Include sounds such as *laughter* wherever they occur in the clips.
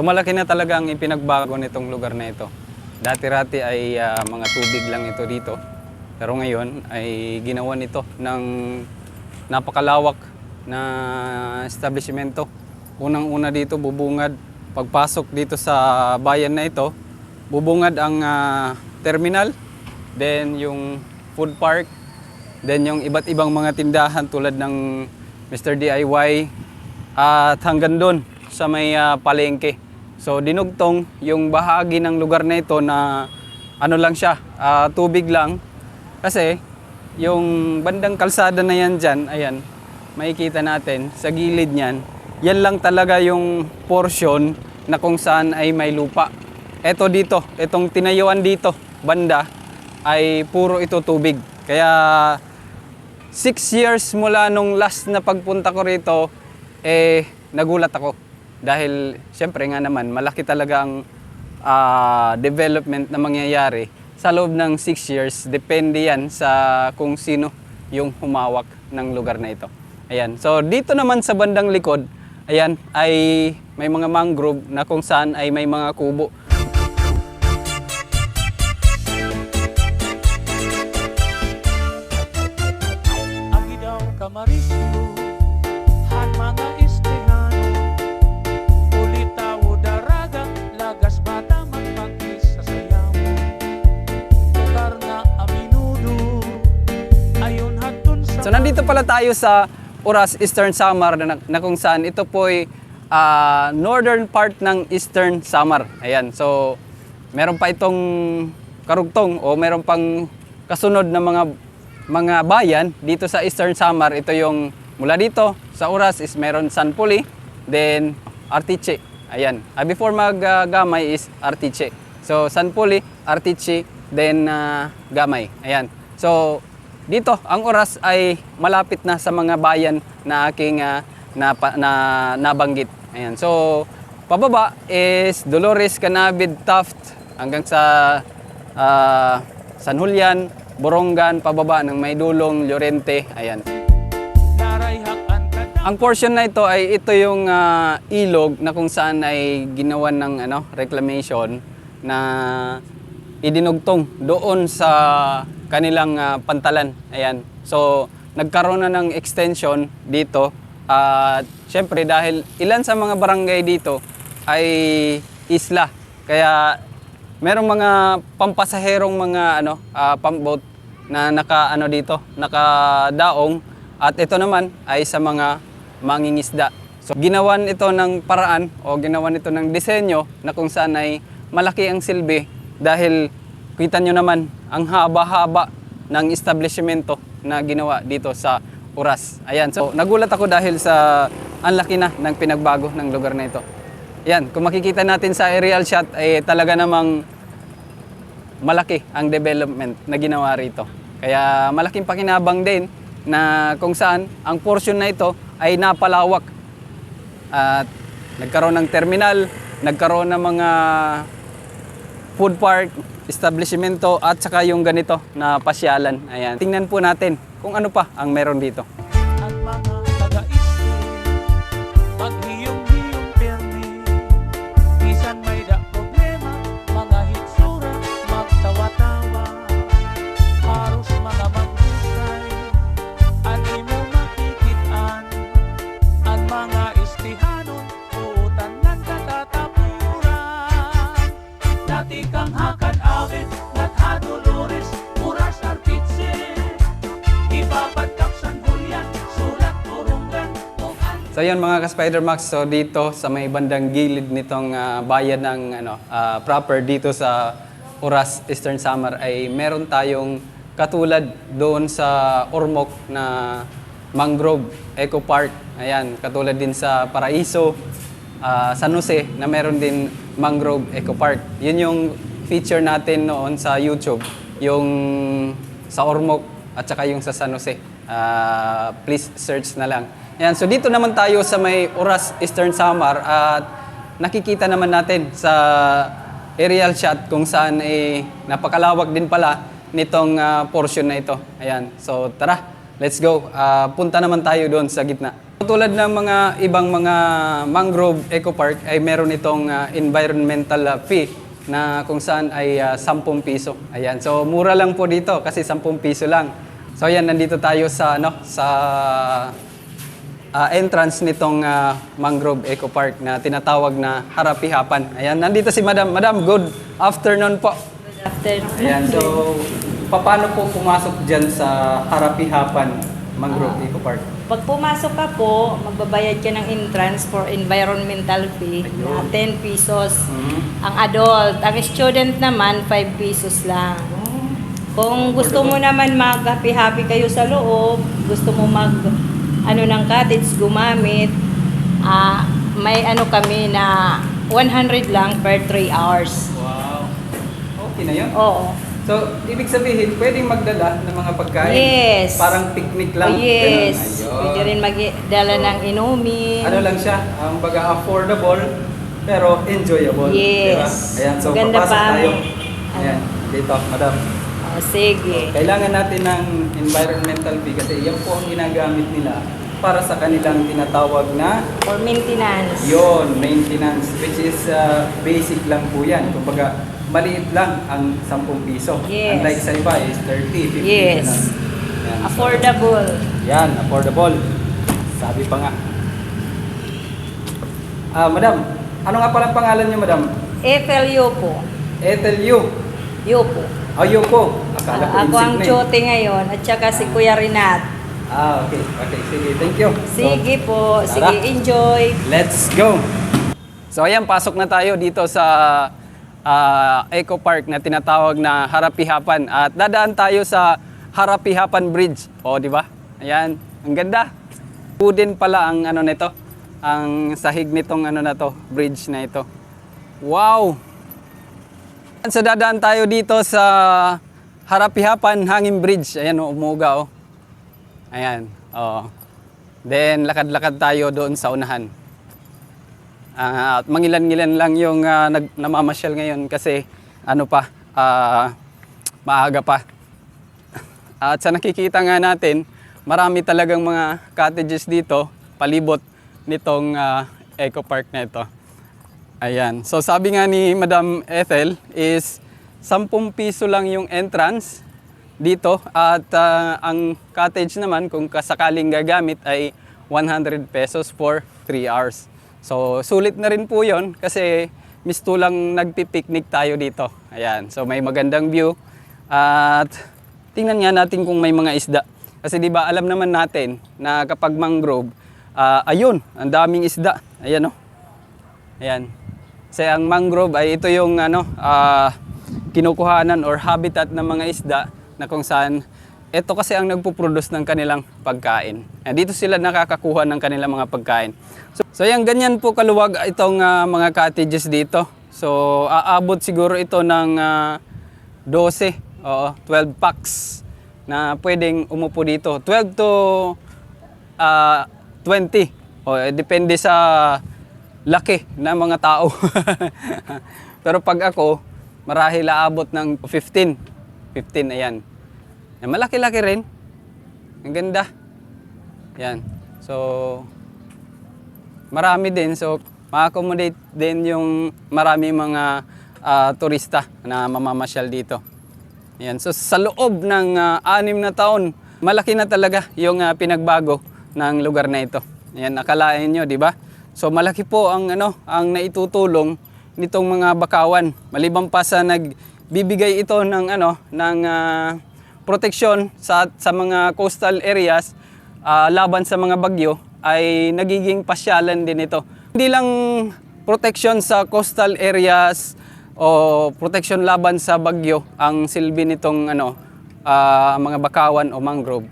So malaki na talaga ang ipinagbago nitong lugar na ito. Dati-rati ay ah, mga tubig lang ito dito. Pero ngayon ay ginawa nito ng napakalawak na establishmento. Unang-una dito bubungad pagpasok dito sa bayan na ito, bubungad ang ah, terminal, then yung food park, then yung iba't ibang mga tindahan tulad ng Mr. DIY at hanggang doon sa may ah, palengke. So dinugtong yung bahagi ng lugar na ito na ano lang siya, ah, tubig lang. Kasi yung bandang kalsada na yan dyan, ayan, makikita natin sa gilid niyan, yan lang talaga yung portion na kung saan ay may lupa. Eto dito, itong tinayuan dito, banda, ay puro ito tubig. Kaya six years mula nung last na pagpunta ko rito, eh, nagulat ako. Dahil, syempre nga naman, malaki talaga ang ah, development na mangyayari sa loob ng six years. Depende yan sa kung sino yung humawak ng lugar na ito. Ayan. So, dito naman sa bandang likod, ayan, ay may mga mangrove na kung saan ay may mga kubo. Nandito pala tayo sa Oras Eastern Samar na, na kung saan ito po ay ah, northern part ng Eastern Samar. Ayan. So meron pa itong karugtong o meron pang kasunod na mga mga bayan dito sa Eastern Samar. Ito yung mula dito sa Oras is meron San Puli, then Artiche. Ayan. Ah, before mag-gamay is Artiche. So San Puli, Artiche, then ah, Gamay. Ayan. So dito, ang oras ay malapit na sa mga bayan na aking ah, napa- na, nabanggit. Ayan. So, pababa is Dolores, Canabid, Taft, hanggang sa ah, San Julian, Borongan, pababa ng Maydulong, Llorente. Ayan. Ang portion na ito ay ito yung ah, ilog na kung saan ay ginawan ng ano, reclamation na idinugtong doon sa kanilang ah, pantalan. Ayan. So, nagkaroon na ng extension dito. At syempre dahil ilan sa mga barangay dito ay isla. Kaya merong mga pampasaherong mga ano, ah, pump boat na naka ano dito, nakadaong at ito naman ay sa mga mangingisda. So ginawan ito ng paraan o ginawan ito ng disenyo na kung saan ay malaki ang silbi dahil kita nyo naman ang haba-haba ng establishmento na ginawa dito sa Oras. Ayan, so nagulat ako dahil sa ang laki na ng pinagbago ng lugar na ito. Yan, kung makikita natin sa aerial shot ay talaga namang malaki ang development na ginawa rito. Kaya malaking pakinabang din na kung saan ang portion na ito ay napalawak. At nagkaroon ng terminal, nagkaroon ng mga food park, establishmento at saka yung ganito na pasyalan. Ayan. Tingnan po natin kung ano pa ang meron dito. Mga ka-Spider Max, so dito sa may bandang gilid nitong ah, bayan ng ano, ah, proper dito sa Oras Eastern Samar ay meron tayong katulad doon sa Ormoc na Mangrove Eco Park. Ayan, katulad din sa Paraiso, ah, San Jose na meron din Mangrove Eco Park. Yun yung feature natin noon sa YouTube, yung sa Ormoc at saka yung sa San Jose. Ah, please search na lang. Yan, so dito naman tayo sa may Oras Eastern Samar at nakikita naman natin sa aerial shot kung saan eh, napakalawak din pala nitong ah, portion na ito. Ayan, so tara, let's go. Ah, punta naman tayo doon sa gitna. Tulad ng mga ibang mga mangrove eco park ay meron itong ah, environmental ah, fee na kung saan ay ah, 10 piso. Ayan. So mura lang po dito kasi 10 piso lang. So ayan, nandito tayo sa ano sa ah, entrance nitong ah, mangrove eco park na tinatawag na Harapihapan. Ayan, nandito si Madam. Madam, good afternoon po. Good afternoon. Ayan, so paano po pumasok diyan sa Harapihapan Mangrove Eco Park? Pag pumasok ka po, magbabayad ka ng entrance for environmental fee na 10 pesos. Mhm. Ang adult, ang student naman 5 pesos lang. Kung gusto mo naman mag-happy-happy kayo sa loob, gusto mo mag ano ng cottage gumamit, ah may ano kami na 100 lang per 3 hours. Wow. Okay na yun. Oo. So, ibig sabihin, pwedeng magdala ng mga pagkain. Yes. Parang picnic lang. Oh, yes. Pwede rin magdala ng inumin. Ano lang siya, ang baga affordable, pero enjoyable. Yes. Diba? Ayan, so Maganda papasok pa. tayo. Ayan, dito, madam. Oh, sige. Kailangan natin ng environmental fee kasi yan po ang ginagamit nila para sa kanilang tinatawag na For maintenance. yon maintenance which is uh, basic lang po yan. Kumbaga, maliit lang ang 10 piso. Yes. Unlike sa iba is 30, 50. Yes. Yan. Affordable. Yan, affordable. Sabi pa nga. Ah, madam, ano nga palang pangalan niyo, madam? Ethel Yopo. Ethel Yu. Yopo. Ayo po. Akala ko Ah, ako ang insignia. chote ngayon at saka si Kuya Renat. Ah, okay. Okay, sige. Thank you. Sige So, po. tara. Sige, enjoy. Let's go! So ayan, pasok na tayo dito sa ah, Eco Park na tinatawag na Harapihapan. At dadaan tayo sa Harapihapan Bridge. O, di ba? Ayan, ang ganda. Wooden pala ang ano nito, ang sahig nitong ano na to, bridge na ito. Wow! So dadaan tayo dito sa Harapihapan Hanging Bridge. Ayan, oh, umuga oh. Ayan, oh. Then lakad-lakad tayo doon sa unahan. Ah, at mangilan-ngilan lang yung ah, nag, namamasyal ngayon kasi ano pa, ah, maaga pa. At sa nakikita nga natin, marami talagang mga cottages dito, palibot nitong ah, eco park na ito. Ayan. So sabi nga ni Madam Ethel is 10 piso lang yung entrance dito at ah, ang cottage naman kung kasakaling gagamit ay 100 pesos for 3 hours. So sulit na rin po 'yon kasi misto lang nagpi-picnic tayo dito. Ayan. So may magandang view at tingnan nga natin kung may mga isda. Kasi 'di ba alam naman natin na kapag mangrove ah, ayun, ang daming isda. Ayan oh. Ayan. Kasi ang mangrove ay ito yung ano, ah, kinukuhanan or habitat ng mga isda na kung saan ito kasi ang nagpo-produce ng kanilang pagkain. Ayan, dito sila nakakakuha ng kanilang mga pagkain. So, so yan, ganyan po kaluwag itong ah, mga cottages dito. So aabot siguro ito ng ah, 12, oo, 12 packs na pwedeng umupo dito. 12 to ah 20. O, eh, depende sa laki ng mga tao. *laughs* Pero pag ako, marahil aabot ng 15. 15, ayan. Eh, Malaki-laki rin. Ang ganda. Yan. So, marami din. So, ma-accommodate din yung marami mga ah, turista na mamamasyal dito. Yan. So sa loob ng ah, anim na taon, malaki na talaga yung ah, pinagbago ng lugar na ito. Yan, akalain nyo, di ba? So malaki po ang ano, ang naitutulong nitong mga bakawan. Maliban pa sa nagbibigay ito ng ano, ng ah, proteksyon sa sa mga coastal areas ah, laban sa mga bagyo ay nagiging pasyalan din ito. Hindi lang protection sa coastal areas o protection laban sa bagyo ang silbi nitong ano ah, mga bakawan o mangrove.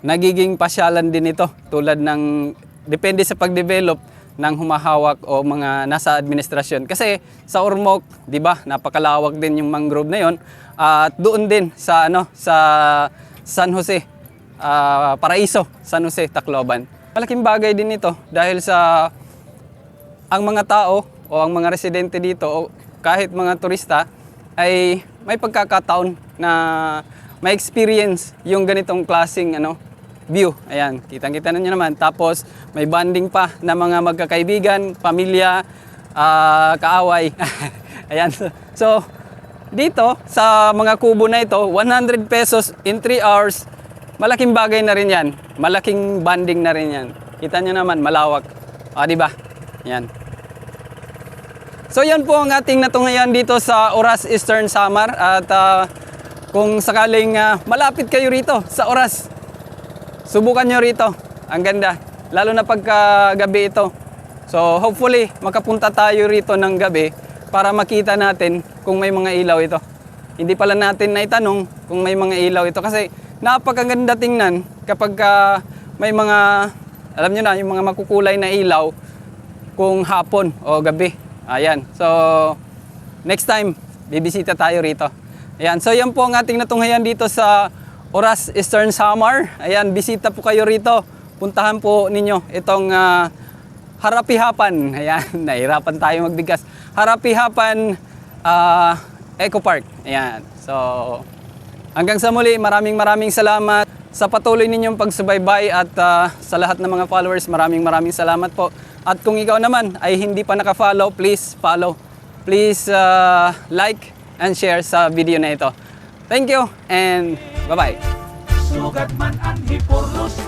Nagiging pasyalan din ito tulad ng depende sa pagdevelop ng humahawak o mga nasa administrasyon. Kasi sa Ormoc, 'di ba, napakalawak din yung mangrove na 'yon. At doon din sa ano sa San Jose, ah, Paraiso, San Jose, Tacloban. Malaking bagay din ito dahil sa ang mga tao o ang mga residente dito o kahit mga turista ay may pagkakataon na may experience yung ganitong klasing ano view. Ayan, kitang-kita na naman. Tapos may bonding pa na mga magkakaibigan, pamilya, ah, kaaway. *laughs* Ayan. So, dito sa mga kubo na ito, 100 pesos in 3 hours, malaking bagay na rin yan. Malaking bonding na rin yan. Kita nyo naman, malawak. Ah, di ba? Yan. So yan po ang ating natungayan dito sa Oras Eastern Samar at ah, kung sakaling ah, malapit kayo rito sa Oras, subukan nyo rito. Ang ganda. Lalo na pagka gabi ito. So hopefully makapunta tayo rito ng gabi para makita natin kung may mga ilaw ito. Hindi pala natin naitanong kung may mga ilaw ito kasi napakaganda tingnan kapag ah, may mga alam nyo na yung mga makukulay na ilaw kung hapon o gabi. Ayan. So, next time, bibisita tayo rito. Ayan. So, yan po ang ating natunghayan dito sa Oras Eastern Samar. Ayan, bisita po kayo rito. Puntahan po ninyo itong ah, Harapihapan. *laughs* Ayan, nahirapan tayo magbigkas. Harapihapan ah, Eco Park. Ayan. So, hanggang sa muli, maraming maraming salamat sa patuloy ninyong pagsubaybay at ah, sa lahat ng mga followers, maraming maraming salamat po. At kung ikaw naman ay hindi pa naka-follow, please follow. Please ah, like and share sa video na ito. Thank you and bye-bye. Sugat man ang hipurlos